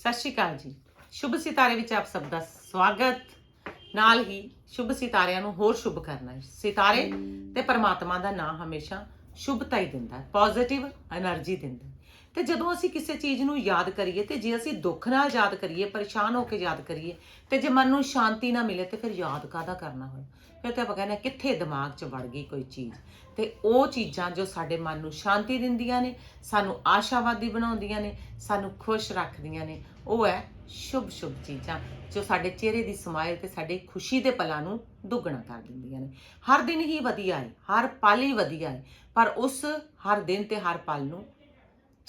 ਸਤਿ ਸ਼੍ਰੀ ਅਕਾਲ ਜੀ। ਸ਼ੁਭ ਸਿਤਾਰੇ ਵਿੱਚ ਆਪ ਸਭ ਦਾ ਸਵਾਗਤ। ਨਾਲ ਹੀ ਸ਼ੁਭ ਸਿਤਾਰਿਆਂ ਨੂੰ ਹੋਰ ਸ਼ੁਭ ਕਰਨਾ ਹੈ। ਸਿਤਾਰੇ ਤੇ ਪਰਮਾਤਮਾ ਦਾ ਨਾਮ ਹਮੇਸ਼ਾ ਸ਼ੁਭਤਾ ਹੀ ਦਿੰਦਾ ਪੋਜ਼ਿਟਿਵ એનર્ਜੀ ਦਿੰਦਾ ਤੇ ਜਦੋਂ ਅਸੀਂ ਕਿਸੇ ਚੀਜ਼ ਨੂੰ ਯਾਦ ਕਰੀਏ ਤੇ ਜੇ ਅਸੀਂ ਦੁੱਖ ਨਾਲ ਯਾਦ ਕਰੀਏ ਪਰੇਸ਼ਾਨ ਹੋ ਕੇ ਯਾਦ ਕਰੀਏ ਤੇ ਜੇ ਮਨ ਨੂੰ ਸ਼ਾਂਤੀ ਨਾ ਮਿਲੇ ਤੇ ਫਿਰ ਯਾਦ ਕਾਹਦਾ ਕਰਨਾ ਹੋਇਆ ਫਿਰ ਤੇ ਆਪਾਂ ਕਹਿੰਦੇ ਹਾਂ, ਕਿੱਥੇ ਦਿਮਾਗ 'ਚ ਵੜ ਗਈ ਕੋਈ ਚੀਜ਼? ਤੇ ਉਹ ਚੀਜ਼ਾਂ ਜੋ ਸਾਡੇ ਮਨ ਨੂੰ ਸ਼ਾਂਤੀ ਦਿੰਦੀਆਂ ਨੇ ਸਾਨੂੰ ਆਸ਼ਾਵਾਦੀ ਬਣਾਉਂਦੀਆਂ ਨੇ ਸਾਨੂੰ ਖੁਸ਼ ਰੱਖਦੀਆਂ ਨੇ ਉਹ ਹੈ ਸ਼ੁਭ ਸ਼ੁਭ ਚੀਜ਼ਾਂ ਜੋ ਸਾਡੇ ਚਿਹਰੇ ਦੀ ਸਮਾਈਲ ਤੇ ਸਾਡੇ ਖੁਸ਼ੀ ਦੇ ਪਲਾਂ ਨੂੰ ਦੁੱਗਣਾ ਕਰ ਦਿੰਦੀਆਂ ਨੇ। ਹਰ ਦਿਨ ਹੀ ਵਧੀਆ ਹੈ ਹਰ ਪਲ ਹੀ ਵਧੀਆ ਹੈ ਪਰ ਉਸ ਹਰ ਦਿਨ ਤੇ ਹਰ ਪਲ ਨੂੰ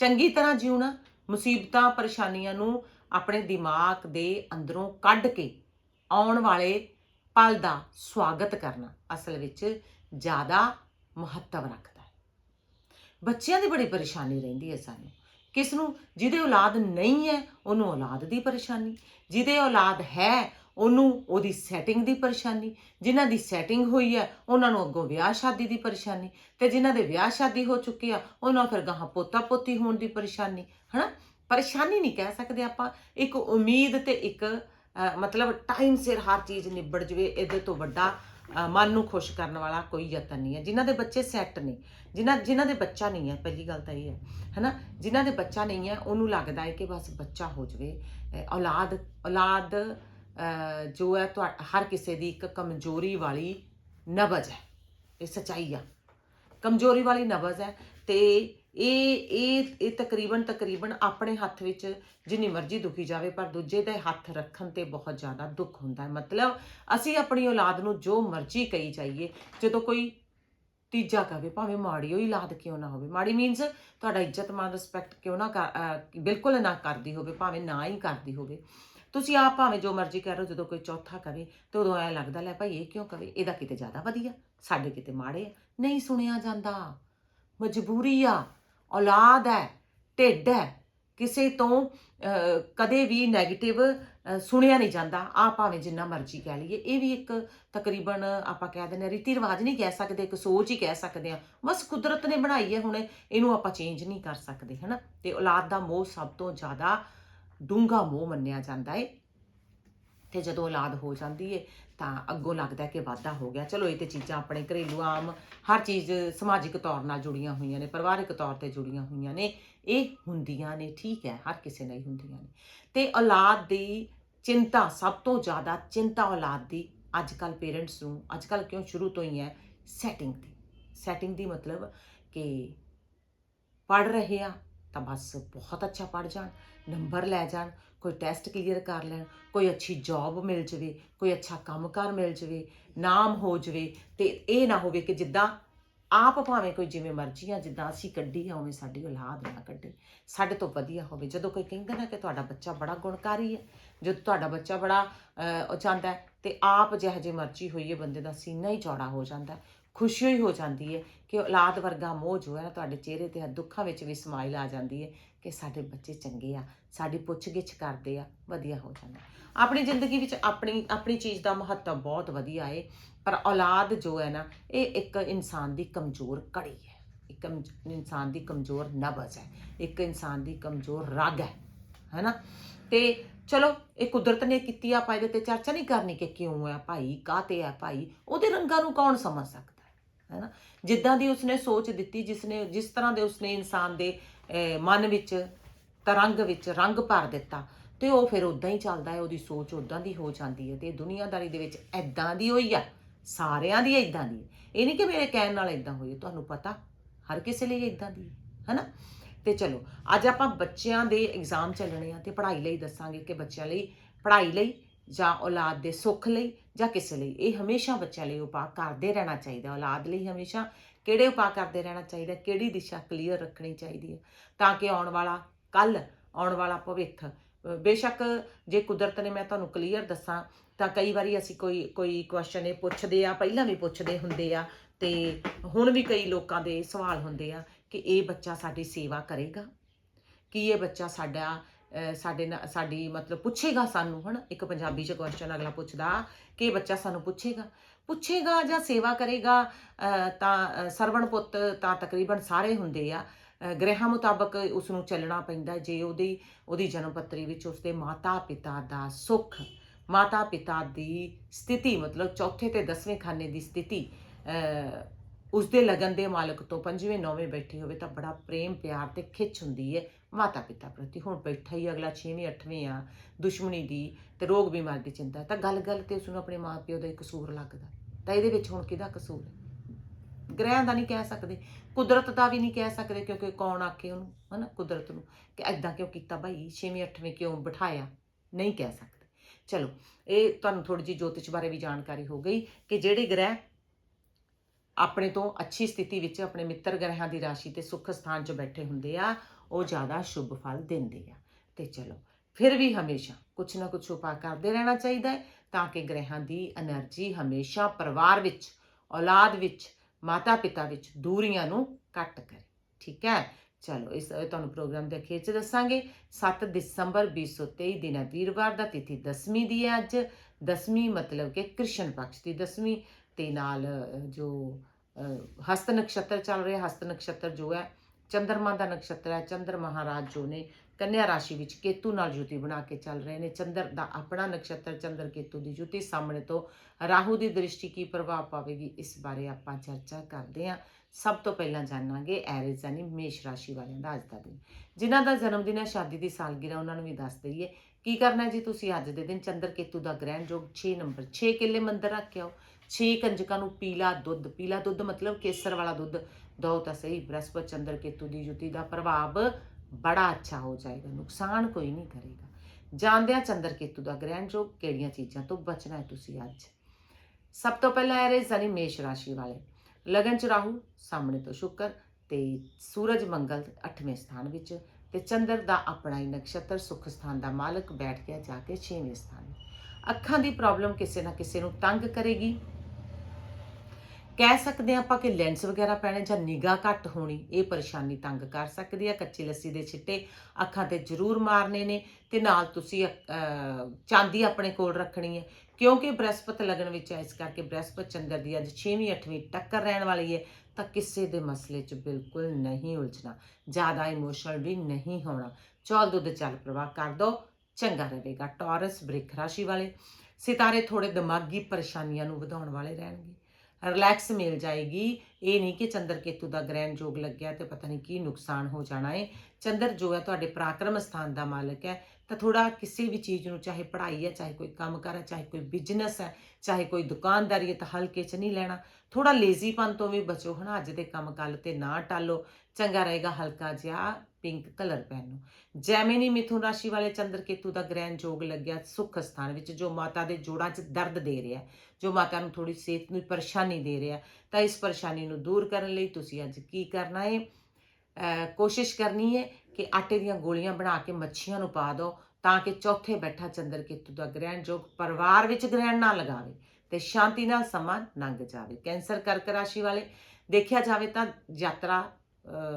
ਚੰਗੀ ਤਰ੍ਹਾਂ ਜਿਉਣਾ, ਮੁਸੀਬਤਾਂ, ਪਰੇਸ਼ਾਨੀਆਂ ਨੂੰ ਆਪਣੇ ਦਿਮਾਗ ਦੇ ਅੰਦਰੋਂ ਕੱਢ ਕੇ ਆਉਣ ਵਾਲੇ ਪਲ ਦਾ ਸਵਾਗਤ ਕਰਨਾ ਅਸਲ ਵਿੱਚ ਜ਼ਿਆਦਾ ਮਹੱਤਵ ਰੱਖਦਾ ਹੈ। ਬੱਚਿਆਂ ਦੀ ਬੜੀ ਪਰੇਸ਼ਾਨੀ ਰਹਿੰਦੀ ਹੈ ਸਾਨੂੰ। ਕਿਸ ਨੂੰ, ਜਿਹਦੇ ਔਲਾਦ ਨਹੀਂ ਹੈ, ਉਹਨੂੰ ਔਲਾਦ ਦੀ ਪਰੇਸ਼ਾਨੀ। ਜਿਹਦੇ ਔਲਾਦ ਹੈ ਉਹਨੂੰ ਉਹਦੀ ਸੈਟਿੰਗ ਦੀ ਪਰੇਸ਼ਾਨੀ, ਜਿਨ੍ਹਾਂ ਦੀ ਸੈਟਿੰਗ ਹੋਈ ਹੈ, ਉਹਨਾਂ ਨੂੰ ਅੱਗੋਂ ਵਿਆਹ ਸ਼ਾਦੀ ਦੀ ਪਰੇਸ਼ਾਨੀ ਤੇ ਜਿਨ੍ਹਾਂ ਦੇ ਵਿਆਹ ਸ਼ਾਦੀ ਹੋ ਚੁੱਕੀ ਆ, ਉਹਨਾਂ ਫਿਰ ਗਾਹਾਂ ਪੋਤਾ ਪੋਤੀ ਹੋਣ ਦੀ ਪਰੇਸ਼ਾਨੀ, ਹਨਾ? ਪਰੇਸ਼ਾਨੀ ਨਹੀਂ ਕਹਿ ਸਕਦੇ ਆਪਾਂ। ਇੱਕ ਉਮੀਦ ਤੇ ਇੱਕ ਮਤਲਬ ਟਾਈਮ ਸਿਰ ਹਰ ਚੀਜ਼ ਨਿਬੜ ਜਵੇ, ਇਹਦੇ ਤੋਂ ਵੱਡਾ ਮਨ ਨੂੰ ਖੁਸ਼ ਕਰਨ ਵਾਲਾ ਕੋਈ ਯਤਨ ਨਹੀਂ ਹੈ। ਜਿਨ੍ਹਾਂ ਦੇ ਬੱਚੇ ਸੈੱਟ ਨੇ ਜਿਨ੍ਹਾਂ ਜਿਨ੍ਹਾਂ ਦੇ ਬੱਚਾ ਨਹੀਂ ਹੈ, ਪਹਿਲੀ ਗੱਲ ਤਾਂ ਇਹ ਹੈ, ਹਨਾ? ਜਿਨ੍ਹਾਂ ਦੇ ਬੱਚਾ ਨਹੀਂ ਹੈ, ਉਹਨੂੰ ਲੱਗਦਾ ਹੈ ਕਿ ਬਸ ਬੱਚਾ ਹੋ ਜਵੇ। ਔਲਾਦ ਔਲਾਦ ਜੋ ਹੈ ਤੁਹਾ, ਹਰ ਕਿਸੇ ਦੀ ਇੱਕ ਕਮਜ਼ੋਰੀ ਵਾਲੀ ਨਬਜ਼ ਹੈ। ਇਹ ਸਚਾਈ ਆ। ਕਮਜ਼ੋਰੀ ਵਾਲੀ ਨਬਜ਼ ਹੈ ਤੇ ਇਹ ਇਹ ਇਹ ਤਕਰੀਬਨ ਤਕਰੀਬਨ ਆਪਣੇ ਹੱਥ ਵਿੱਚ ਜਿੰਨੀ ਮਰਜ਼ੀ ਦੁਖੀ ਜਾਵੇ, ਪਰ ਦੂਜੇ ਦੇ ਹੱਥ ਰੱਖਣ ਤੇ ਬਹੁਤ ਜ਼ਿਆਦਾ ਦੁੱਖ ਹੁੰਦਾ ਹੈ। ਮਤਲਬ ਅਸੀਂ ਆਪਣੀ ਔਲਾਦ ਨੂੰ ਜੋ ਮਰਜ਼ੀ ਕਹੀ ਜਾਈਏ, ਜਦੋਂ ਕੋਈ ਤੀਜਾ ਕਵੇ ਭਾਵੇਂ ਮਾੜੀ ਹੋਈ, ਔਲਾਦ ਕਿਉਂ ਨਾ ਹੋਵੇ। ਮਾੜੀ ਮੀਨਸ ਤੁਹਾਡਾ ਇੱਜ਼ਤਮਾਨ ਰਿਸਪੈਕਟ ਕਿਉਂ ਨਾ ਕਰ- ਬਿਲਕੁਲ ਨਾ ਕਰਦੀ ਹੋਵੇ, ਭਾਵੇਂ ਨਾ ਹੀ ਕਰਦੀ ਹੋਵੇ। ਤੁਸੀਂ ਆਪ ਭਾਵੇਂ ਜੋ ਮਰਜ਼ੀ ਕਹਿ ਰਹੇ ਹੋ, ਜਦੋਂ ਕੋਈ ਚੌਥਾ ਕਵੇ ਤੇ ਉਦੋਂ ਐ ਲੱਗਦਾ, ਲੈ ਭਾਈ ਇਹ ਕਿਉਂ ਕਵੇ? ਇਹਦਾ ਕਿਤੇ ਜ਼ਿਆਦਾ ਵਧੀਆ, ਸਾਡੇ ਕਿਤੇ ਮਾੜੇ ਆ। ਨਹੀਂ ਸੁਣਿਆ ਜਾਂਦਾ। ਮਜਬੂਰੀ ਆ, ਔਲਾਦ ਹੈ, ਢਿੱਡ ਹੈ, ਕਿਸੇ ਤੋਂ ਕਦੇ ਵੀ 네ਗੇਟਿਵ ਸੁਣਿਆ ਨਹੀਂ ਜਾਂਦਾ। ਆ ਭਾਵੇਂ ਜਿੰਨਾ ਮਰਜ਼ੀ ਕਹਿ ਲਈਏ, ਇਹ ਵੀ ਇੱਕ ਤਕਰੀਬਨ ਆਪਾਂ ਕਹਿ ਦਿੰਦੇ ਰੀਤੀ ਰਿਵਾਜ ਨਹੀਂ ਕਹਿ ਸਕਦੇ, ਇੱਕ ਸੋਚ ਹੀ ਕਹਿ ਸਕਦੇ ਆ ਬਸ ਕੁਦਰਤ ਨੇ ਬਣਾਈ ਹੈ ਹੁਣ, ਇਹਨੂੰ ਆਪਾਂ ਚੇਂਜ ਨਹੀਂ ਕਰ ਸਕਦੇ, ਹਨਾ? ਤੇ ਔਲਾਦ ਦਾ ਮੋਹ ਸਭ ਤੋਂ ਜ਼ਿਆਦਾ ਡੂੰਘਾ ਮੋਹ ਮੰਨਿਆ ਜਾਂਦਾ ਏ। ਤੇ ਜਦੋਂ ਔਲਾਦ ਹੋ ਜਾਂਦੀ ਹੈ ਤਾਂ ਅੱਗੋਂ ਲੱਗਦਾ ਕਿ ਵਾਧਾ ਹੋ ਗਿਆ। ਚਲੋ, ਇਹ ਤੇ ਚੀਜ਼ਾਂ ਆਪਣੇ ਘਰੇਲੂ ਆਮ ਹਰ ਚੀਜ਼ ਸਮਾਜਿਕ ਤੌਰ ਨਾਲ ਜੁੜੀਆਂ ਹੋਈਆਂ ਨੇ, ਪਰਿਵਾਰਕ ਤੌਰ ਤੇ ਜੁੜੀਆਂ ਹੋਈਆਂ ਨੇ। ਇਹ ਹੁੰਦੀਆਂ ਨੇ, ਠੀਕ ਹੈ, ਹਰ ਕਿਸੇ ਨਾਲ ਹੀ ਹੁੰਦੀਆਂ ਨੇ। ਤੇ ਔਲਾਦ ਦੀ ਚਿੰਤਾ, ਸਭ ਤੋਂ ਜ਼ਿਆਦਾ ਚਿੰਤਾ ਔਲਾਦ ਦੀ ਅੱਜ ਕੱਲ ਪੇਰੈਂਟਸ ਨੂੰ ਅੱਜ ਕੱਲ ਕਿਉਂ ਸ਼ੁਰੂ ਤੋਂ ਹੀ ਹੈ? ਸੈਟਿੰਗ ਦੀ। ਸੈਟਿੰਗ ਦੀ ਮਤਲਬ ਕਿ ਪੜ ਰਹੇ ਆ ਤਾਂ ਬਸ ਬਹੁਤ ਅੱਛਾ ਪੜ ਜਾਣ। ਨੰਬਰ ਲੈ ਜਾਣ, ਕੋਈ ਟੈਸਟ ਕਲੀਅਰ ਕਰ ਲੈਣ, ਕੋਈ ਅੱਛੀ ਜੌਬ ਮਿਲ ਜਵੇ, ਕੋਈ ਅੱਛਾ ਕੰਮਕਾਰ ਮਿਲ ਜਵੇ, ਨਾਮ ਹੋ ਜਵੇ, ਤੇ ਇਹ ਨਾ ਹੋਵੇ ਕਿ ਜਿੱਦਾਂ ਆਪ ਭਾਵੇਂ ਕੋਈ ਜਿਵੇਂ ਮਰਜ਼ੀ ਆ, ਜਿੱਦਾਂ ਅਸੀਂ ਕੱਢੀ ਆ, ਉਵੇਂ ਸਾਡੀ ਔਲਾਦ ਨਾ ਕੱਢੇ। ਸਾਡੇ ਤੋਂ ਵਧੀਆ ਹੋਵੇ। ਜਦੋਂ ਕੋਈ ਕਹਿੰਦਾ ਨਾ ਕਿ ਤੁਹਾਡਾ ਬੱਚਾ ਬੜਾ ਗੁਣਕਾਰੀ ਹੈ ਜਦੋਂ ਤੁਹਾਡਾ ਬੱਚਾ ਬੜਾ ਉਹ ਚਾਹੁੰਦਾ ਹੈ, ਤੇ ਆਪ ਜਿਹੋ ਜਿਹੇ ਮਰਜ਼ੀ ਹੋਈਏ ਬੰਦੇ ਦਾ ਸੀਨਾ ਹੀ ਚੌੜਾ ਹੋ ਜਾਂਦਾ ਖੁਸ਼ੀ ਹੀ ਹੋ ਜਾਂਦੀ ਹੈ ਕਿ ਔਲਾਦ ਵਰਗਾ ਮੋਹ ਜੋ ਹੈ ਨਾ ਤੁਹਾਡੇ ਚਿਹਰੇ ਤੇ ਦੁੱਖਾਂ ਵਿੱਚ ਵੀ ਸਮਾਈਲ ਆ ਜਾਂਦੀ ਹੈ ਕਿ ਸਾਡੇ ਬੱਚੇ ਚੰਗੇ ਆ ਸਾਡੀ ਪੁੱਛਗਿੱਛ ਕਰਦੇ ਆ ਵਧੀਆ ਹੋ ਜਾਂਦਾ ਆਪਣੀ ਜ਼ਿੰਦਗੀ ਵਿੱਚ ਆਪਣੀ ਆਪਣੀ ਚੀਜ਼ ਦਾ ਮਹੱਤਵ ਬਹੁਤ ਵਧੀਆ ਏ ਪਰ ਔਲਾਦ ਜੋ ਹੈ ਨਾ ਇਹ ਇੱਕ ਇਨਸਾਨ ਦੀ ਕਮਜ਼ੋਰ ਕੜੀ ਹੈ। ਇੱਕ ਇਨਸਾਨ ਦੀ ਕਮਜ਼ੋਰ ਨਬਜ਼ ਹੈ ਇੱਕ ਇਨਸਾਨ ਦੀ ਕਮਜ਼ੋਰ ਰਗ ਹੈ ਹੈਨਾ? ਤੇ ਚਲੋ ਇਹ ਕੁਦਰਤ ਨੇ ਕੀਤੀ ਆ, ਆਪਾਂ ਇਹਦੇ ਤੇ ਚਰਚਾ ਨਹੀਂ ਕਰਨੀ ਕਿ ਕਿਉਂ ਹੈ ਭਾਈ ਕਾਤੇ ਹੈ ਭਾਈ ਉਹਦੇ ਰੰਗਾਂ ਨੂੰ ਕੌਣ ਸਮਝ ਸਕਦਾ? ਹੈਨਾ? ਜਿੱਦਾਂ ਦੀ ਉਸਨੇ ਸੋਚ ਦਿੱਤੀ, ਜਿਸਨੇ, ਜਿਸ ਤਰ੍ਹਾਂ ਦੇ ਉਸਨੇ ਇਨਸਾਨ ਦੇ ਮਨ ਵਿੱਚ, ਤਰੰਗ ਵਿੱਚ ਰੰਗ ਭਰ ਦਿੱਤਾ, ਤੇ ਉਹ ਫਿਰ ਉਦਾਂ ਹੀ ਚੱਲਦਾ ਹੈ, ਉਹਦੀ ਸੋਚ ਉਦਾਂ ਦੀ ਹੋ ਜਾਂਦੀ ਹੈ, ਤੇ ਦੁਨੀਆਦਾਰੀ ਦੇ ਵਿੱਚ ਐਦਾਂ ਦੀ ਹੋਈ ਆ, ਸਾਰਿਆਂ ਦੀ ਐਦਾਂ ਦੀ ਇਹ ਨਹੀਂ ਕਿ ਮੇਰੇ ਕਹਿਣ ਨਾਲ ਐਦਾਂ ਹੋਈ ਤੁਹਾਨੂੰ ਪਤਾ, ਹਰ ਕਿਸੇ ਲਈ ਐਦਾਂ ਦੀ ਹੈ, ਹੈਨਾ? ਤੇ ਚਲੋ, ਅੱਜ ਆਪਾਂ ਬੱਚਿਆਂ ਦੇ ਐਗਜ਼ਾਮ ਚੱਲਣੇ ਆ, ਤੇ ਪੜ੍ਹਾਈ ਲਈ ਦੱਸਾਂਗੇ ਕਿ ਬੱਚਿਆਂ ਲਈ, ਪੜ੍ਹਾਈ ਲਈ ਜਾਂ ਔਲਾਦ ਦੇ ਸੁੱਖ ਲਈ ਜਾਂ ਕਿਸੇ ਲਈ। ਇਹ ਹਮੇਸ਼ਾ ਬੱਚਿਆਂ ਲਈ ਉਪਾਅ ਕਰਦੇ ਰਹਿਣਾ ਚਾਹੀਦਾ। ਔਲਾਦ ਲਈ ਹਮੇਸ਼ਾ ਕਿਹੜੇ ਉਪਾਅ ਕਰਦੇ ਰਹਿਣਾ ਚਾਹੀਦਾ? ਕਿਹੜੀ ਦਿਸ਼ਾ ਕਲੀਅਰ ਰੱਖਣੀ ਚਾਹੀਦੀ ਹੈ? ਤਾਂ ਕਿ ਆਉਣ ਵਾਲਾ ਕੱਲ ਆਉਣ ਵਾਲਾ ਭਵਿੱਖ ਬੇਸ਼ੱਕ ਜੇ ਕੁਦਰਤ ਨੇ ਮੈਂ ਤੁਹਾਨੂੰ ਕਲੀਅਰ ਦੱਸਾਂ, ਤਾਂ ਕਈ ਵਾਰੀ ਅਸੀਂ ਕੋਈ ਕੋਈ ਕੁਐਸਚਨ ਇਹ ਪੁੱਛਦੇ ਆ, ਪਹਿਲਾਂ ਵੀ ਪੁੱਛਦੇ ਹੁੰਦੇ ਆ, ਤੇ ਹੁਣ ਵੀ ਕਈ ਲੋਕਾਂ ਦੇ ਸਵਾਲ ਹੁੰਦੇ ਆ ਕਿ ਇਹ ਬੱਚਾ ਸਾਡੀ ਸੇਵਾ ਕਰੇਗਾ? ਕੀ ਇਹ ਬੱਚਾ ਸਾਡਾ ਸਾਡੇ ਨਾਲ ਸਾਡੀ ਮਤਲਬ ਪੁੱਛੇਗਾ ਸਾਨੂੰ ਹਨਾ? ਇੱਕ ਪੰਜਾਬੀ ਚ ਕੁਐਸਚਨ ਅਗਲਾ ਪੁੱਛਦਾ ਕਿ ਬੱਚਾ ਸਾਨੂੰ ਪੁੱਛੇਗਾ? ਪੁੱਛੇਗਾ ਜਾਂ ਸੇਵਾ ਕਰੇਗਾ ਤਾਂ ਸਰਵਣ ਪੁੱਤ ਤਾਂ ਤਕਰੀਬਨ ਸਾਰੇ ਹੁੰਦੇ ਆ। ਅ, ਗ੍ਰਹਿਾਂ ਮੁਤਾਬਕ ਉਸ ਨੂੰ ਚੱਲਣਾ ਪੈਂਦਾ ਜੇ ਉਹਦੀ ਉਹਦੀ ਜਨਮ ਪੱਤਰੀ ਵਿੱਚ ਉਸਦੇ ਮਾਤਾ ਪਿਤਾ ਦਾ ਸੁੱਖ ਮਾਤਾ ਪਿਤਾ ਦੀ ਸਥਿਤੀ ਮਤਲਬ ਚੌਥੇ ਤੇ 10ਵੇਂ ਖਾਨੇ ਦੀ ਸਥਿਤੀ ਉਸਦੇ ਲਗਨ ਦੇ ਮਾਲਕ ਤੋਂ ਪੰਜਵੇਂ ਨੌਵੇਂ ਬੈਠੀ ਹੋਵੇ ਤਾਂ ਬੜਾ ਪ੍ਰੇਮ ਪਿਆਰ ਤੇ ਖਿੱਚ ਹੁੰਦੀ ਹੈ ਮਾਤਾ ਪਿਤਾ ਪ੍ਰਤੀ। ਹੁਣ ਬੈਠਾ ਹੀ ਅਗਲਾ 6ਵੇਂ 8ਵੇਂ ਆ, ਦੁਸ਼ਮਣੀ ਦੀ ਤੇ ਰੋਗ ਬਿਮਾਰ ਦੀ ਚਿੰਤਾ। ਤਾਂ ਗੱਲ ਗੱਲ ਤੇ ਉਸ ਨੂੰ ਆਪਣੇ ਮਾਪਿਓ ਦਾ ਹੀ ਕਸੂਰ ਲੱਗਦਾ। ਤਾਂ ਇਹਦੇ ਵਿੱਚ ਹੁਣ ਕਿਹਦਾ ਕਸੂਰ ਹੈ? ਗ੍ਰਹਿਆਂ ਦਾ ਨਹੀਂ ਕਹਿ ਸਕਦੇ, ਕੁਦਰਤ ਦਾ ਵੀ ਨਹੀਂ ਕਹਿ ਸਕਦੇ, ਕਿਉਂਕਿ ਕੌਣ ਆਖੇ ਉਹਨੂੰ? ਹਨਾ, ਕੁਦਰਤ ਨੂੰ। ਕਿ ਐਦਾਂ ਕਿਉਂ ਕੀਤਾ ਭਾਈ 6ਵੇਂ 8ਵੇਂ ਕਿਉਂ ਬਿਠਾਇਆ? ਨਹੀਂ ਕਹਿ ਸਕਦੇ। ਚਲੋ, ਇਹ ਤੁਹਾਨੂੰ ਥੋੜੀ ਜਿਹੀ ਜੋਤਿਸ਼ ਬਾਰੇ ਵੀ ਜਾਣਕਾਰੀ ਹੋ ਗਈ ਕਿ ਜਿਹੜੇ ਗ੍ਰਹਿ ਆਪਣੇ ਤੋਂ ਅੱਛੀ ਸਥਿਤੀ ਵਿੱਚ ਆਪਣੇ ਮਿੱਤਰ ਗ੍ਰਹਿਆਂ ਦੀ ਰਾਸ਼ੀ ਤੇ ਸੁੱਖ ਸਥਾਨ 'ਚ ਬੈਠੇ ਹੁੰਦੇ ਆ ਉਹ ਜ਼ਿਆਦਾ ਸ਼ੁਭ ਫਲ ਦਿੰਦੇ ਆ। ਤੇ ਚਲੋ, ਫਿਰ ਵੀ ਹਮੇਸ਼ਾ ਕੁਛ ਨਾ ਕੁਛ ਉਪਾਅ ਕਰਦੇ ਰਹਿਣਾ ਚਾਹੀਦਾ ਹੈ, ਤਾਂ ਕਿ ਗ੍ਰਹਿਾਂ ਦੀ એનર્ਜੀ ਹਮੇਸ਼ਾ ਪਰਿਵਾਰ ਵਿੱਚ, ਔਲਾਦ ਵਿੱਚ, ਮਾਤਾ-ਪਿਤਾ ਵਿੱਚ ਦੂਰੀਆਂ ਨੂੰ ਘੱਟ ਕਰੇ। ਠੀਕ ਹੈ? ਚਲੋ, ਇਸ, ਤੁਹਾਨੂੰ ਪ੍ਰੋਗਰਾਮ ਦੇ ਅਖੀਰ 'ਚ ਦੱਸਾਂਗੇ। 7 ਦਸੰਬਰ 2023 ਦਿਨ ਹੈ, ਵੀਰਵਾਰ ਦਾ ਤਿਥੀ ਦਸਵੀਂ ਦੀ ਹੈ ਅੱਜ। ਦਸਵੀਂ ਮਤਲਬ ਕਿ ਕ੍ਰਿਸ਼ਨ ਪਕਸ਼ ਦੀ ਦਸਵੀਂ। ਤੇ ਨਾਲ ਜੋ ਹਸਤ ਨਕਸ਼ਤਰ ਚੱਲ ਰਿਹਾ, ਹਸਤ ਨਕਸ਼ਤਰ ਜੋ ਹੈ ਚੰਦਰਮਾ ਦਾ ਨਕਸ਼ਤਰ ਹੈ, ਚੰਦਰ ਮਹਾਰਾਜ ਜੋ ਨੇ ਕੰਨਿਆ ਰਾਸ਼ੀ ਵਿੱਚ ਕੇਤੂ ਨਾਲ ਜੁਤੀ ਬਣਾ ਕੇ ਚੱਲ ਰਹੇ ਨੇ। ਚੰਦਰ ਦਾ ਆਪਣਾ ਨਕਸ਼ਤਰ, ਚੰਦਰ ਕੇਤੂ ਦੀ ਜੁਤੀ ਸਾਹਮਣੇ ਤੋਂ ਰਾਹੂ ਦੀ ਦ੍ਰਿਸ਼ਟੀ ਕੀ ਪ੍ਰਭਾਵ ਪਾਵੇਗੀ, ਇਸ ਬਾਰੇ ਆਪਾਂ ਚਰਚਾ ਕਰਦੇ ਹਾਂ। ਸਭ ਤੋਂ ਪਹਿਲਾਂ ਜਾਣਾਂਗੇ ਐਰੀਜ਼ ਯਾਨੀ ਮੇਸ਼ ਰਾਸ਼ੀ ਵਾਲਿਆਂ ਦਾ ਅੱਜ ਦਾ ਦਿਨ। ਜਿਨ੍ਹਾਂ ਦਾ ਜਨਮ ਦਿਨ ਹੈ, ਸ਼ਾਦੀ ਦੀ ਸਾਲਗਿਰਾ ਉਹਨਾਂ ਨੂੰ ਵੀ ਦੱਸ ਦਈਏ। ਕੀ ਕਰਨਾ ਜੀ ਤੁਸੀਂ ਅੱਜ ਦੇ ਦਿਨ? ਚੰਦਰ ਕੇਤੂ ਦਾ ਗ੍ਰਹਿਣ ਯੋਗ 6 ਨੰਬਰ 6 ਕਿੱਲੇ ਮੰਦਰ ਰੱਖ ਕੇ ਆਓ 6 ਕੰਜਕਾਂ ਨੂੰ ਪੀਲਾ ਦੁੱਧ ਪੀਲਾ ਦੁੱਧ ਮਤਲਬ ਕੇਸਰ ਵਾਲਾ ਦੁੱਧ ਦੋ ਤਾਂ ਸਹੀ, ਬ੍ਰਹਸਪਤ ਚੰਦਰ ਕੇਤੂ ਦੀ ਜੁਤੀ ਦਾ ਪ੍ਰਭਾਵ ਬੜਾ ਅੱਛਾ ਹੋ ਜਾਏਗਾ, ਨੁਕਸਾਨ ਕੋਈ ਨਹੀਂ ਕਰੇਗਾ। ਜਾਣਦਿਆਂ ਚੰਦਰ ਕੇਤੂ ਦਾ ਗ੍ਰਹਿਣ ਯੋਗ ਕਿਹੜੀਆਂ ਚੀਜ਼ਾਂ ਤੋਂ ਬਚਣਾ ਹੈ ਤੁਸੀਂ ਅੱਜ? ਸਭ ਤੋਂ ਪਹਿਲਾਂ ਹੈ ਸਨੀ ਮੇਸ਼ ਰਾਸ਼ੀ ਵਾਲੇ। ਲਗਨ ਚ ਰਾਹੂ, ਸਾਹਮਣੇ ਤੋਂ ਸ਼ੁਕਰ ਤੇ ਸੂਰਜ ਮੰਗਲ 8ਵੇਂ ਸਥਾਨ ਵਿੱਚ ਤੇ ਚੰਦਰ ਦਾ ਆਪਣਾ ਹੀ ਨਕਸ਼ਤਰ ਸੁਖ ਸਥਾਨ ਦਾ ਮਾਲਕ ਬੈਠ ਗਿਆ ਜਾ ਕੇ 6ਵੇਂ ਸਥਾਨ। ਅੱਖਾਂ ਦੀ ਪ੍ਰੋਬਲਮ ਕਿਸੇ ਨਾ ਕਿਸੇ ਨੂੰ ਤੰਗ ਕਰੇਗੀ। ਕਹਿ ਸਕਦੇ ਹਾਂ ਆਪਾਂ ਕਿ ਲੈਂਸ ਵਗੈਰਾ ਪੈਣੇ ਜਾਂ ਨਿਗਾਹ ਘੱਟ ਹੋਣੀ, ਇਹ ਪਰੇਸ਼ਾਨੀ ਤੰਗ ਕਰ ਸਕਦੀ ਹੈ ਕੱਚੀ ਲੱਸੀ ਦੇ ਛਿੱਟੇ ਅੱਖਾਂ ਤੇ ਜ਼ਰੂਰ ਮਾਰਨੇ ਨੇ ਤੇ ਨਾਲ ਤੁਸੀਂ ਚਾਂਦੀ ਆਪਣੇ ਕੋਲ ਰੱਖਣੀ ਹੈ। ਕਿਉਂਕਿ ਬ੍ਰਹਿਸਪਤ ਲਗਨ ਵਿੱਚ ਹੈ ਇਸ ਕਰਕੇ ਬ੍ਰਹਿਸਪਤ ਚੰਦਰ ਦੀ ਅੱਜ 6ਵੀਂ 8ਵੀਂ ਟੱਕਰ ਰਹਿਣ ਵਾਲੀ ਹੈ, ਤਾਂ ਕਿਸੇ ਦੇ ਮਸਲੇ 'ਚ ਬਿਲਕੁਲ ਨਹੀਂ ਉਲਝਣਾ। ਜ਼ਿਆਦਾ ਇਮੋਸ਼ਨਲ ਵੀ ਨਹੀਂ ਹੋਣਾ। ਚੌਲ ਦੁੱਧ ਚੱਲ ਪ੍ਰਵਾਹ ਕਰ ਦੋ, ਚੰਗਾ ਰਹੇਗਾ। ਟੌਰਸ ਬ੍ਰਿਖ ਰਾਸ਼ੀ ਵਾਲੇ ਸਿਤਾਰੇ ਥੋੜੇ ਦਿਮਾਗੀ ਪਰੇਸ਼ਾਨੀਆਂ ਨੂੰ ਵਧਾਉਣ ਵਾਲੇ ਰਹਿਣਗੇ। ਰਿਲੈਕਸ ਮਿਲ ਜਾਏਗੀ ਇਹ ਨਹੀਂ ਕਿ ਚੰਦਰ ਕੇਤੂ ਦਾ ਗ੍ਰਹਿਣ ਜੋਗ ਲੱਗਿਆ ਤੇ ਪਤਾ ਨਹੀਂ ਕੀ ਨੁਕਸਾਨ ਹੋ ਜਾਣਾ ਹੈ ਚੰਦਰ ਜੋ ਹੈ ਤੁਹਾਡੇ ਪਰਾਕਰਮ ਸਥਾਨ ਦਾ ਮਾਲਕ ਹੈ। ਤਾਂ ਥੋੜਾ ਕਿਸੇ ਵੀ ਚੀਜ਼ ਨੂੰ, ਚਾਹੇ ਪੜ੍ਹਾਈ ਹੈ, ਚਾਹੇ ਕੋਈ ਕੰਮ ਕਰ ਹੈ, ਚਾਹੇ ਕੋਈ ਬਿਜ਼ਨਸ ਹੈ, ਚਾਹੇ ਕੋਈ ਦੁਕਾਨਦਾਰੀ ਹੈ, ਤਾਂ ਹਲਕੇ 'ਚ ਨਹੀਂ ਲੈਣਾ। ਥੋੜਾ ਲੇਜ਼ੀਪਨ ਤੋਂ ਵੀ ਬਚੋ, ਹਨਾ, ਅੱਜ ਦੇ ਕੰਮ ਕੱਲ ਤੇ ਨਾ ਟਾਲੋ। ਚੰਗਾ ਰਹੇਗਾ ਹਲਕਾ ਜਿਹਾ ਪਿੰਕ ਕਲਰ ਪਹਿਨੋ ਜੈਮਿਨੀ ਮਿਥੁਨ ਰਾਸ਼ੀ ਵਾਲੇ ਚੰਦਰ ਕੇਤੂ ਦਾ ਗ੍ਰਹਿਣ ਜੋਗ ਲੱਗਿਆ ਸੁੱਖ ਸਥਾਨ ਵਿੱਚ, ਜੋ ਮਾਤਾ ਦੇ ਜੋੜਾਂ 'ਚ ਦਰਦ ਦੇ ਰਿਹਾ ਜੋ ਮਾਤਾ ਨੂੰ ਥੋੜੀ ਸਿਹਤ ਨੂੰ ਪਰੇਸ਼ਾਨੀ ਦੇ ਰਿਹਾ ਤਾਂ ਇਸ ਪਰੇਸ਼ਾਨੀ ਨੂੰ ਦੂਰ ਕਰਨ ਲਈ ਤੁਸੀਂ ਅੱਜ ਕੀ ਕਰਨਾ ਹੈ ਕੋਸ਼ਿਸ਼ ਕਰਨੀ ਹੈ ਕਿ ਆਟੇ ਦੀਆਂ ਗੋਲੀਆਂ ਬਣਾ ਕੇ ਮੱਛੀਆਂ ਨੂੰ ਪਾ ਦਿਓ ਤਾਂ ਕਿ ਚੌਥੇ ਬੈਠਾ ਚੰਦਰ ਕੇਤੂ ਦਾ ਗ੍ਰਹਿਣ ਜੋਗ ਪਰਿਵਾਰ ਵਿੱਚ ਗ੍ਰਹਿਣ ਨਾ ਲਗਾਵੇ ਤੇ ਸ਼ਾਂਤੀ ਨਾਲ ਸਮਾਂ ਲੰਘ ਜਾਵੇ। ਕੈਂਸਰ ਕਰਕ ਰਾਸ਼ੀ ਵਾਲੇ ਦੇਖਿਆ ਜਾਵੇ ਤਾਂ ਯਾਤਰਾ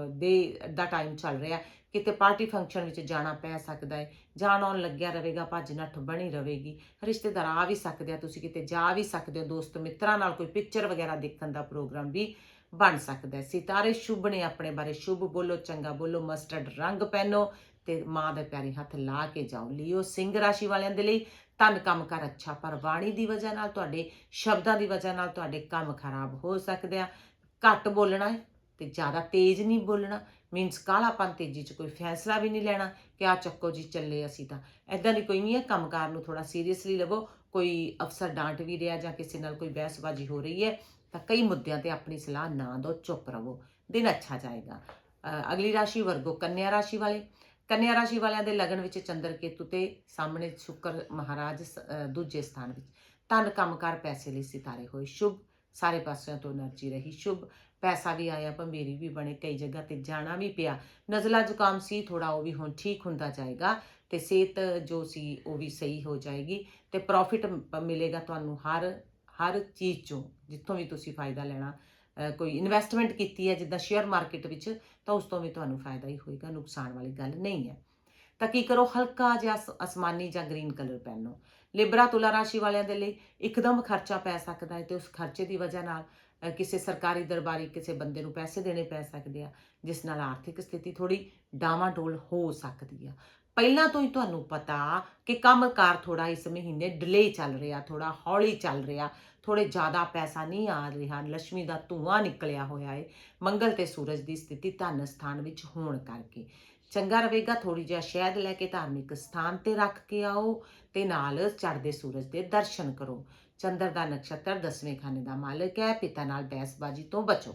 ਦੇ, ਦਾ ਟਾਈਮ ਚੱਲ ਰਿਹਾ। ਕਿਤੇ ਪਾਰਟੀ ਫੰਕਸ਼ਨ ਵਿੱਚ ਜਾਣਾ ਪੈ ਸਕਦਾ ਹੈ ਜਾਣ ਆਉਣ ਲੱਗਿਆ ਰਹੇਗਾ, ਭੱਜ ਨੱਠ ਬਣੀ ਰਹੇਗੀ। ਰਿਸ਼ਤੇਦਾਰ ਆ ਵੀ ਸਕਦੇ ਆ, ਤੁਸੀਂ ਕਿਤੇ ਜਾ ਵੀ ਸਕਦੇ ਹੋ, ਦੋਸਤ ਮਿੱਤਰਾਂ ਨਾਲ ਕੋਈ ਪਿਕਚਰ ਵਗੈਰਾ ਦੇਖਣ ਦਾ ਪ੍ਰੋਗਰਾਮ ਵੀ ਬਣ ਸਕਦਾ ਹੈ ਸਿਤਾਰੇ ਸ਼ੁਭ ਨੇ ਆਪਣੇ ਬਾਰੇ ਸ਼ੁਭ ਬੋਲੋ, ਚੰਗਾ ਬੋਲੋ ਮਸਟਰਡ ਰੰਗ ਪਹਿਨੋ ਤੇ ਮਾਂ ਦੇ ਪਿਆਰੇ ਹੱਥ ਲਾ ਕੇ ਜਾਓ। ਲਿਓ ਸਿੰਘ ਰਾਸ਼ੀ ਵਾਲਿਆਂ ਦੇ ਲਈ ਧਨ ਕੰਮ ਕਰ, ਅੱਛਾ ਪਰ ਬਾਣੀ ਦੀ ਵਜ੍ਹਾ ਨਾਲ ਤੁਹਾਡੇ ਸ਼ਬਦਾਂ ਦੀ ਵਜ੍ਹਾ ਨਾਲ ਤੁਹਾਡੇ ਕੰਮ ਖਰਾਬ ਹੋ ਸਕਦੇ ਆ। ਘੱਟ ਬੋਲਣਾ ਹੈ ਤੇ ਜ਼ਿਆਦਾ ਤੇਜ਼ ਨਹੀਂ ਬੋਲਣਾ। ਮੀਨਸ ਕਾਲਾਪਨ ਤੇਜੀ 'ਚ ਕੋਈ ਫੈਸਲਾ ਵੀ ਨਹੀਂ ਲੈਣਾ ਕਿ ਆ ਚੱਕੋ ਜੀ, ਚੱਲੇ ਅਸੀਂ ਤਾਂ। ਐਦਾਂ ਦੀ ਕੋਈ ਨਹੀਂ ਹੈ, ਕੰਮਕਾਰ ਨੂੰ ਥੋੜਾ ਸੀਰੀਅਸਲੀ ਲਵੋ। ਕੋਈ ਅਫਸਰ ਡਾਂਟ ਵੀ ਰਿਹਾ ਜਾਂ ਕਿਸੇ ਨਾਲ ਕੋਈ ਬਹਿਸਬਾਜ਼ੀ ਹੋ ਰਹੀ ਹੈ, ਤਾਂ ਕਈ ਮੁੱਦਿਆਂ ਤੇ ਆਪਣੀ ਸਲਾਹ ਨਾ ਦਿਓ, ਚੁੱਪ ਰਹੋ। ਦਿਨ ਅੱਛਾ ਜਾਏਗਾ। ਅਗਲੀ ਰਾਸ਼ੀ ਵਰਗੋ ਕੰਨਿਆ ਰਾਸ਼ੀ ਵਾਲੇ। ਕੰਨਿਆ ਰਾਸ਼ੀ ਵਾਲਿਆਂ ਦੇ ਲਗਨ ਵਿੱਚ ਚੰਦਰ ਕੇਤੂ ਤੇ ਸਾਹਮਣੇ ਸ਼ੁੱਕਰ ਮਹਾਰਾਜ ਦੂਜੇ ਸਥਾਨ ਵਿੱਚ। ਧਨ, ਕੰਮਕਾਰ, ਪੈਸੇ ਲਈ ਸਿਤਾਰੇ ਹੋਏ। ਸ਼ੁਭ। ਸਾਰੇ ਪਾਸਿਆਂ ਤੋਂ એનર્ਜੀ ਰਹੀ। ਸ਼ੁਭ। ਪੈਸਾ ਵੀ ਆਇਆ, ਭੰਬੇਰੀ ਵੀ ਬਣੇ, ਕਈ ਜਗ੍ਹਾ ਤੇ ਜਾਣਾ ਵੀ ਪਿਆ। ਨਜ਼ਲਾ ਜ਼ੁਕਾਮ ਸੀ ਥੋੜਾ ਉਹ ਵੀ ਹੁਣ ਠੀਕ ਹੁੰਦਾ ਜਾਏਗਾ ਤੇ ਸਿਹਤ ਜੋ ਸੀ, ਉਹ ਵੀ ਸਹੀ ਹੋ ਜਾਏਗੀ ਤੇ ਪ੍ਰੋਫਿਟ ਮਿਲੇਗਾ ਤੁਹਾਨੂੰ ਹਰ ਹਰ ਚੀਜ਼ ਚੋਂ, ਜਿੱਥੋਂ ਵੀ ਤੁਸੀਂ ਫਾਇਦਾ ਲੈਣਾ ਕੋਈ ਇਨਵੈਸਟਮੈਂਟ ਕੀਤੀ ਹੈ, ਜਿੱਦਾਂ ਸ਼ੇਅਰ ਮਾਰਕੀਟ ਵਿੱਚ, ਤਾਂ ਉਸ ਤੋਂ ਵੀ ਤੁਹਾਨੂੰ ਫਾਇਦਾ ਹੀ ਹੋਏਗਾ, ਨੁਕਸਾਨ ਵਾਲੀ ਗੱਲ ਨਹੀਂ ਹੈ। ਤਾਂ ਕੀ ਕਰੋ, ਹਲਕਾ ਜਿਹਾ ਅਸ- ਅਸਮਾਨੀ ਜਾਂ ਗ੍ਰੀਨ ਕਲਰ ਪਹਿਨੋ। ਲਿਬਰਾ ਤੁਲਾ ਰਾਸ਼ੀ ਵਾਲਿਆਂ ਦੇ ਲਈ ਇੱਕਦਮ ਖਰਚਾ ਪੈ ਸਕਦਾ ਹੈ ਤੇ ਉਸ ਖਰਚੇ ਦੀ ਵਜ੍ਹਾ ਨਾਲ ਕਿਸੇ ਸਰਕਾਰੀ ਦਰਬਾਰੀ ਕਿਸੇ ਬੰਦੇ ਨੂੰ ਪੈਸੇ ਦੇਣੇ ਪੈ ਸਕਦੇ ਆ, ਜਿਸ ਨਾਲ ਆਰਥਿਕ ਸਥਿਤੀ ਥੋੜੀ ਡਾਵਾਂਡੋਲ ਹੋ ਸਕਦੀ ਆ। ਪਹਿਲਾਂ ਤੋਂ ਹੀ ਤੁਹਾਨੂੰ ਪਤਾ ਕਿ ਕੰਮਕਾਰ ਥੋੜਾ ਇਸ ਮਹੀਨੇ ਡਿਲੇ ਚੱਲ ਰਿਹਾ ਥੋੜਾ ਹੌਲੀ ਚੱਲ ਰਿਹਾ ਥੋੜੇ ਜ਼ਿਆਦਾ ਪੈਸਾ ਨਹੀਂ ਆ ਰਿਹਾ ਲక్ష్ਮੀ ਦਾ ਧੂਆਂ ਨਿਕਲਿਆ ਹੋਇਆ ਏ, ਮੰਗਲ ਤੇ ਸੂਰਜ ਦੀ ਸਥਿਤੀ ਧਨ ਸਥਾਨ ਵਿੱਚ ਹੋਣ ਕਰਕੇ। ਚੰਗਾ ਰਹੇਗਾ ਥੋੜੀ ਜਿਹਾ ਸ਼ਹਿਦ ਲੈ ਕੇ ਧਾਰਮਿਕ ਸਥਾਨ ਤੇ ਰੱਖ ਕੇ ਆਓ ਤੇ ਨਾਲ ਚੜ੍ਹਦੇ ਸੂਰਜ ਦੇ ਦਰਸ਼ਨ ਕਰੋ। ਚੰਦਰ ਦਾ ਨਕਸ਼ਤਰ ਦਸਵੇਂ ਖਾਨੇ ਦਾ ਮਾਲਕ ਹੈ, ਪਿਤਾ ਨਾਲ ਬਹਿਸਬਾਜ਼ੀ ਤੋਂ ਬਚੋ।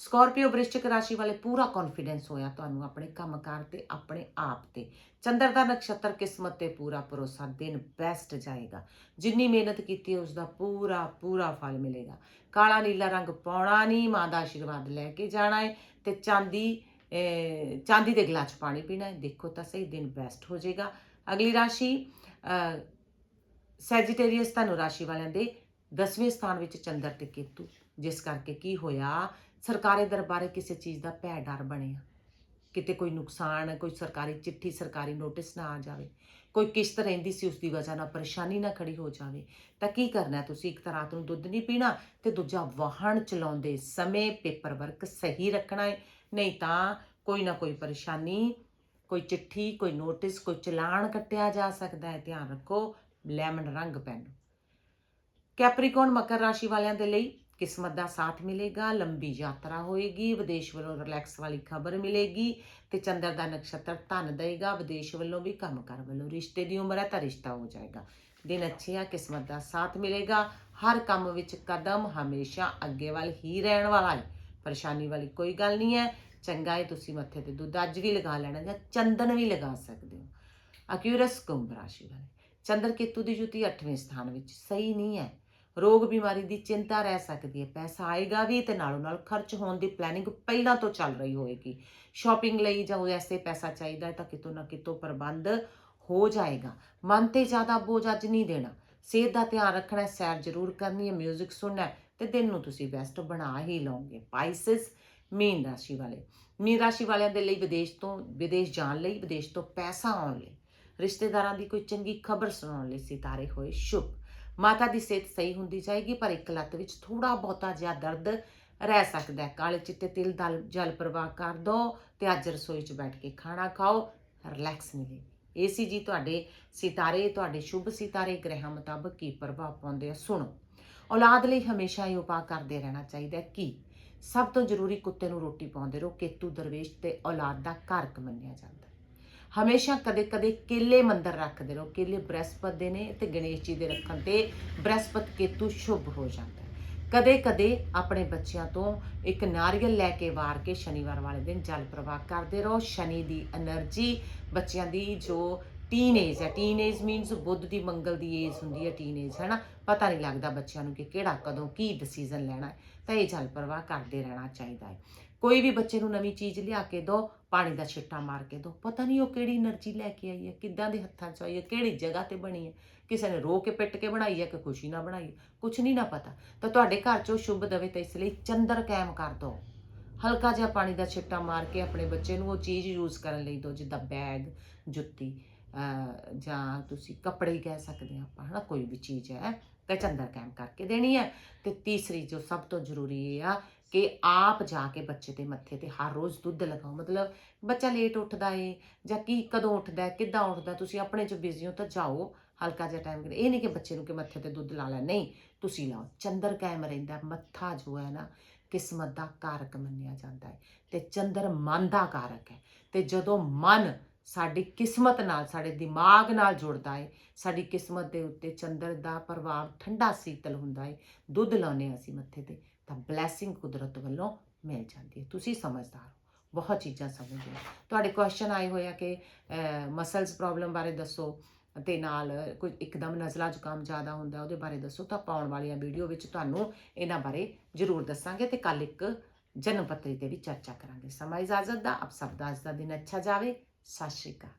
ਸਕਾਰਪੀਓ ਵ੍ਰਿਸ਼ਚਿਕ ਰਾਸ਼ੀ ਵਾਲੇ ਪੂਰਾ ਕੌਨਫੀਡੈਂਸ ਹੋਇਆ ਤੁਹਾਨੂੰ ਆਪਣੇ ਕੰਮਕਾਰ ਤੇ, ਆਪਣੇ ਆਪ ਤੇ। ਚੰਦਰ ਦਾ ਨਕਸ਼ਤਰ ਕਿਸਮਤ ਤੇ ਪੂਰਾ ਭਰੋਸਾ ਦਿਨ ਬੈਸਟ ਜਾਏਗਾ। ਜਿੰਨੀ ਮਿਹਨਤ ਕੀਤੀ ਹੈ ਉਸ ਦਾ ਪੂਰਾ ਪੂਰਾ ਫਲ ਮਿਲੇਗਾ। ਕਾਲਾ ਨੀਲਾ ਰੰਗ ਪਾਉਣਾ ਨਹੀਂ, ਮਾਂ ਦਾ ਆਸ਼ੀਰਵਾਦ ਲੈ ਕੇ ਜਾਣਾ ਹੈ ਤੇ ਚਾਂਦੀ ਚਾਂਦੀ ਦੇ ਗਲਾਸ 'ਚ ਪਾਣੀ ਪੀਣਾ ਹੈ। ਦੇਖੋ ਤਾਂ ਸਹੀ, ਦਿਨ ਬੈਸਟ ਹੋ ਜਾਏਗਾ। ਅਗਲੀ ਰਾਸ਼ੀ ਸੈਜੀਟੇਰੀਅਸ ਤੁਹਾਨੂੰ ਰਾਸ਼ੀ ਵਾਲਿਆਂ ਦੇ 10ਵੇਂ ਸਥਾਨ ਵਿੱਚ ਚੰਦਰ ਤੇ ਕੇਤੂ। ਜਿਸ ਕਰਕੇ ਕੀ ਹੋਇਆ, ਸਰਕਾਰੀ ਦਰਬਾਰੇ ਕਿਸੇ ਚੀਜ਼ ਦਾ ਭੈ ਡਰ ਬਣਿਆ। ਕਿਤੇ ਕੋਈ ਨੁਕਸਾਨ, ਕੋਈ ਸਰਕਾਰੀ ਚਿੱਠੀ, ਸਰਕਾਰੀ ਨੋਟਿਸ ਨਾ ਆ ਜਾਵੇ। ਕੋਈ ਕਿਸ਼ਤ ਰਹਿੰਦੀ ਸੀ ਉਸ ਦੀ ਵਜ੍ਹਾ ਨਾਲ ਪਰੇਸ਼ਾਨੀ ਨਾ ਖੜੀ ਹੋ ਜਾਵੇ। ਤਾਂ ਕੀ ਕਰਨਾ ਤੁਸੀਂ? ਇੱਕ ਤਾਂ ਰਾਤ ਨੂੰ ਦੁੱਧ ਨਹੀਂ ਪੀਣਾ ਤੇ ਦੂਜਾ ਵਾਹਨ ਚਲਾਉਂਦੇ ਸਮੇਂ ਪੇਪਰ ਵਰਕ ਸਹੀ ਰੱਖਣਾ ਹੈ। ਨਹੀਂ ਤਾਂ ਕੋਈ ਨਾ ਕੋਈ ਪਰੇਸ਼ਾਨੀ, ਕੋਈ ਚਿੱਠੀ, ਕੋਈ ਨੋਟਿਸ, ਕੋਈ ਚਲਾਨ ਕੱਟਿਆ ਜਾ ਸਕਦਾ ਹੈ। ਧਿਆਨ ਰੱਖੋ ਲੈਮਨ ਰੰਗ ਪੈਨ। ਕੈਪਰੀਕੌਨ ਮਕਰ ਰਾਸ਼ੀ ਵਾਲਿਆਂ ਦੇ ਲਈ ਕਿਸਮਤ ਦਾ ਸਾਥ ਮਿਲੇਗਾ, ਲੰਬੀ ਯਾਤਰਾ ਹੋਏਗੀ, ਵਿਦੇਸ਼ ਵੱਲੋਂ ਰਿਲੈਕਸ ਵਾਲੀ ਖਬਰ ਮਿਲੇਗੀ ਤੇ ਚੰਦਰ ਦਾ ਨਕਸ਼ਤਰ ਧਨ ਦੇਗਾ, ਵਿਦੇਸ਼ ਵੱਲੋਂ ਵੀ ਕੰਮ ਕਰ ਵੱਲੋਂ ਰਿਸ਼ਤੇ ਦੀ ਉਮਰ ਹੈ ਤਾਂ ਰਿਸ਼ਤਾ ਹੋ ਜਾਏਗਾ। ਦਿਨ ਅੱਛੇ ਆ ਕਿਸਮਤ ਦਾ ਸਾਥ ਮਿਲੇਗਾ, ਹਰ ਕੰਮ ਵਿੱਚ ਕਦਮ ਹਮੇਸ਼ਾ ਅੱਗੇ ਵੱਲ ਹੀ ਰਹਿਣ ਵਾਲਾ ਹੈ। ਪਰੇਸ਼ਾਨੀ ਵਾਲੀ ਕੋਈ ਗੱਲ ਨਹੀਂ ਹੈ, ਚੰਗਾ ਹੈ ਤੁਸੀਂ ਮੱਥੇ ਤੇ ਦੁੱਧ ਅੱਜ ਵੀ ਲਗਾ ਲੈਣਾ ਜਾਂ ਚੰਦਨ ਵੀ ਲਗਾ ਸਕਦੇ ਹੋ। ਅਕਿਊਰਸ ਕੁੰਭ ਰਾਸ਼ੀ ਵਾਲੇ। ਚੰਦਰ ਕੇਤੂ ਦੀ ਜੁਤੀ 8ਵੇਂ ਸਥਾਨ ਵਿੱਚ। ਸਹੀ ਨਹੀਂ ਹੈ। ਰੋਗ ਬਿਮਾਰੀ ਦੀ ਚਿੰਤਾ ਰਹਿ ਸਕਦੀ ਹੈ। ਪੈਸਾ ਆਏਗਾ ਵੀ ਤੇ ਨਾਲੋਂ ਨਾਲ ਖਰਚ ਹੋਣ ਦੀ ਪਲੈਨਿੰਗ ਪਹਿਲਾਂ ਤੋਂ ਚੱਲ ਰਹੀ ਹੋਏਗੀ। ਸ਼ਾਪਿੰਗ ਲਈ ਜਾਂ ਐਸੇ ਪੈਸਾ ਚਾਹੀਦਾ ਹੈ ਤਾਂ ਕਿਤੋਂ ਨਾ ਕਿਤੋਂ ਪ੍ਰਬੰਧ ਹੋ ਜਾਏਗਾ। ਮਨ ਤੇ ਜ਼ਿਆਦਾ ਬੋਝ ਅੱਜ ਨਹੀਂ ਦੇਣਾ। ਸਿਹਤ ਦਾ ਧਿਆਨ ਰੱਖਣਾ ਸੈਰ ਜ਼ਰੂਰ ਕਰਨੀ ਹੈ 뮤직 ਸੁਣਨਾ ਹੈ ਤੇ ਦਿਨ ਨੂੰ ਤੁਸੀਂ ਬੈਸਟ ਬਣਾ ਹੀ ਲਓਗੇ। ਪਾਈਸਿਸ ਮੀਨ ਰਾਸ਼ੀ ਵਾਲੇ। ਮੀਨ ਰਾਸ਼ੀ ਵਾਲਿਆਂ ਦੇ ਲਈ ਵਿਦੇਸ਼ ਤੋਂ, ਵਿਦੇਸ਼ ਜਾਣ ਲਈ, ਵਿਦੇਸ਼ ਤੋਂ ਪੈਸਾ ਆਉਣ ਲਈ ਰਿਸ਼ਤੇਦਾਰਾਂ ਦੀ ਕੋਈ ਚੰਗੀ ਖਬਰ ਸੁਣਾਉਣ ਲਈ ਸਿਤਾਰੇ ਹੋਏ ਸ਼ੁਭ। ਮਾਤਾ ਦੀ ਸਿਹਤ ਸਹੀ ਹੁੰਦੀ ਜਾਏਗੀ, ਪਰ ਇੱਕ ਲੱਤ ਵਿੱਚ ਥੋੜਾ ਬਹੁਤਾ ਜਿਹਾ ਦਰਦ ਰਹਿ ਸਕਦਾ ਹੈ। ਕਾਲੇ ਚਿੱਟੇ ਤਿਲ ਦਲ ਜਲ ਪ੍ਰਵਾਹ ਕਰ ਦੋ ਤੇ ਅੱਜ ਰਸੋਈ 'ਚ ਬੈਠ ਕੇ ਖਾਣਾ ਖਾਓ, ਰਿਲੈਕਸ ਮਿਲੇ। ਇਹ ਸੀ ਜੀ ਤੁਹਾਡੇ ਸਿਤਾਰੇ, ਤੁਹਾਡੇ ਸ਼ੁਭ ਸਿਤਾਰੇ, ਗ੍ਰਹਿਾਂ ਮੁਤਾਬਕ ਕੀ ਪ੍ਰਭਾਵ ਪਾਉਂਦੇ ਆ, ਸੁਣੋ। ਔਲਾਦ ਲਈ ਹਮੇਸ਼ਾ ਇਹ ਉਪਾਅ ਕਰਦੇ ਰਹਿਣਾ ਚਾਹੀਦਾ ਹੈ ਕਿ ਸਭ ਤੋਂ ਜ਼ਰੂਰੀ ਕੁੱਤੇ ਨੂੰ ਰੋਟੀ ਪਾਉਂਦੇ ਰਹੋ, ਕੇਤੂ ਦਰਵੇਸ਼ ਤੇ ਔਲਾਦ ਦਾ ਕਾਰਕ ਮੰਨਿਆ ਜਾਂਦਾ। ਹਮੇਸ਼ਾ ਕਦੇ-ਕਦੇ ਕੇਲੇ ਮੰਦਰ ਰੱਖਦੇ ਰਹੋ। ਕੇਲੇ ਬ੍ਰਹਸਪਤ ਦੇ ਨੇ ਤੇ ਗਣੇਸ਼ ਜੀ ਦੇ ਰੱਖਣ ਤੇ ਬ੍ਰਹਸਪਤ ਕੇਤੂ ਸ਼ੁਭ ਹੋ ਜਾਂਦਾ ਕਦੇ-ਕਦੇ ਆਪਣੇ ਬੱਚਿਆਂ ਤੋਂ ਇੱਕ ਨਾਰੀਅਲ ਲੈ ਕੇ ਵਾਰ ਕੇ ਸ਼ਨੀਵਾਰ ਵਾਲੇ ਦਿਨ ਜਲ ਪ੍ਰਵਾਹ ਕਰਦੇ ਰਹੋ। ਸ਼ਨੀ ਦੀ એનર્ਜੀ ਬੱਚਿਆਂ ਦੀ ਜੋ ਟੀਨ ਏਜ ਹੈ। ਟੀਨ ਏਜ ਮੀਨਸ ਬੁੱਧ ਦੀ ਮੰਗਲ ਦੀ ਏਜ ਹੁੰਦੀ ਹੈ ਟੀਨ ਟੀਨੇਜ ਹੈਨਾ? ਪਤਾ ਨਹੀਂ ਲੱਗਦਾ ਬੱਚਿਆਂ ਨੂੰ ਕਿ ਕਿਹੜਾ, ਕਦੋਂ ਕੀ ਡਿਸੀਜਨ ਲੈਣਾ ਤਾਂ ਇਹ ਜਲ ਪ੍ਰਵਾਹ ਕਰਦੇ ਰਹਿਣਾ ਚਾਹੀਦਾ ਹੈ। ਕੋਈ ਵੀ ਬੱਚੇ ਨੂੰ ਨਵੀਂ ਚੀਜ਼ ਲਿਆ ਕੇ ਦੋ, ਪਾਣੀ ਦਾ ਛਿੱਟਾ ਮਾਰ ਕੇ ਦੋ। ਪਤਾ ਨਹੀਂ ਉਹ ਕਿਹੜੀ એનર્ਜੀ ਲੈ ਕੇ ਆਈ ਹੈ, ਕਿੱਦਾਂ ਦੇ ਹੱਥਾਂ 'ਚ ਆਈ ਹੈ, ਕਿਹੜੀ ਜਗ੍ਹਾ ਤੇ ਬਣੀ ਹੈ। ਕਿਸੇ ਨੇ ਰੋ ਕੇ ਪਿੱਟ ਕੇ ਬਣਾਈ ਹੈ ਕਿ ਖੁਸ਼ੀ ਨਾਲ ਬਣਾਈ ਹੈ? ਕੁਝ ਨਹੀਂ ਨਾ ਪਤਾ। ਤਾਂ ਤੁਹਾਡੇ ਘਰ 'ਚੋਂ ਸ਼ੁਭ ਦਵੇ ਤਾਂ ਇਸ ਲਈ ਚੰਦਰ ਕਾਇਮ ਕਰ ਦੋ। ਹਲਕਾ ਜਿਹਾ ਪਾਣੀ ਦਾ ਛਿੱਟਾ ਮਾਰ ਕੇ ਆਪਣੇ ਬੱਚੇ ਨੂੰ ਉਹ ਚੀਜ਼ ਯੂਜ਼ ਕਰਨ ਲਈ ਦਿਓ ਜਿੱਦਾਂ ਬੈਗ ਜੁੱਤੀ। ਜਾਂ ਤੁਸੀਂ ਕੱਪੜੇ ਕਹਿ ਸਕਦੇ ਹਾਂ ਆਪਾਂ, ਹਨਾ, ਕੋਈ ਵੀ ਚੀਜ਼ ਹੈ, ਤਾਂ ਚੰਦਰ ਕਾਇਮ ਕਰਕੇ ਦੇਣੀ ਹੈ। ਤੇ ਤੀਸਰੀ ਜੋ ਸਭ ਤੋਂ ਜ਼ਰੂਰੀ ਇਹ ਆ ਕਿ ਆਪ ਜਾ ਕੇ ਬੱਚੇ ਦੇ ਮੱਥੇ ਤੇ ਹਰ ਰੋਜ਼ ਦੁੱਧ ਲਗਾਓ। ਮਤਲਬ ਬੱਚਾ ਲੇਟ ਉੱਠਦਾ ਏ ਜਾਂ ਕੀ, ਕਦੋਂ ਉੱਠਦਾ, ਕਿੱਦਾਂ ਉੱਠਦਾ, ਤੁਸੀਂ ਆਪਣੇ ਚ ਬਿਜ਼ੀ ਹੋ ਤਾਂ ਜਾਓ, ਹਲਕਾ ਜਿਹਾ ਟਾਈਮ ਇਹ ਨਹੀਂ ਕਿ ਬੱਚੇ ਨੂੰ ਕਿ ਮੱਥੇ ਤੇ ਦੁੱਧ ਲਾ ਲੈ ਨਹੀਂ, ਤੁਸੀਂ ਲਾਓ। ਚੰਦਰ ਕਾਇਮ ਰਹਿੰਦਾ, ਮੱਥਾ ਜੋ ਹੈ ਨਾ, ਕਿਸਮਤ ਦਾ ਕਾਰਕ ਮੰਨਿਆ ਜਾਂਦਾ ਹੈ ਤੇ ਚੰਦਰ ਮਨ ਦਾ ਕਾਰਕ ਹੈ। ਤੇ ਜਦੋਂ ਮਨ ਸਾਡੀ ਕਿਸਮਤ ਨਾਲ, ਸਾਡੇ ਦਿਮਾਗ ਨਾਲ ਜੁੜਦਾ ਹੈ ਸਾਡੀ ਕਿਸਮਤ ਦੇ ਉੱਤੇ ਚੰਦਰ ਦਾ ਪ੍ਰਭਾਵ ਠੰਡਾ ਸੀਤਲ ਹੁੰਦਾ ਹੈ ਦੁੱਧ ਲਾਉਨੇ ਹਾਂ ਅਸੀਂ ਮੱਥੇ ਤੇ, ਤਾਂ ਬਲੇਸਿੰਗ ਕੁਦਰਤ ਵੱਲੋਂ ਮਿਲ ਜਾਂਦੀ ਹੈ ਤੁਸੀਂ ਸਮਝਦਾਰ ਹੋ। ਬਹੁਤ ਚੀਜ਼ਾਂ ਸਮਝਦੇ ਹੋ। ਤੁਹਾਡੇ ਕੁਐਸਚਨ ਆਏ ਹੋਏ ਆ ਕਿ ਮਸਲਸ ਪ੍ਰੋਬਲਮ ਬਾਰੇ ਦੱਸੋ ਤੇ ਨਾਲ ਕੋਈ ਇੱਕਦਮ ਨਜ਼ਲਾ ਜ਼ੁਕਾਮ ਜ਼ਿਆਦਾ ਹੁੰਦਾ ਉਹਦੇ ਬਾਰੇ ਦੱਸੋ। ਤਾਂ ਪਾਉਣ ਵਾਲੀਆਂ ਵੀਡੀਓ ਵਿੱਚ ਤੁਹਾਨੂੰ ਇਹਨਾਂ ਬਾਰੇ ਜ਼ਰੂਰ ਦੱਸਾਂਗੇ ਤੇ ਕੱਲ ਇੱਕ ਜਨਮ ਪੱਤਰੀ ਤੇ ਵੀ ਚਰਚਾ ਕਰਾਂਗੇ। ਸਮਾਂ ਇਜਾਜ਼ਤ ਦਾ। ਆਪ ਸਭ ਦਾ ਅੱਜ ਦਾ ਦਿਨ ਅੱਛਾ ਜਾਵੇ। ਸਤਿ ਸ਼੍ਰੀ ਅਕਾਲ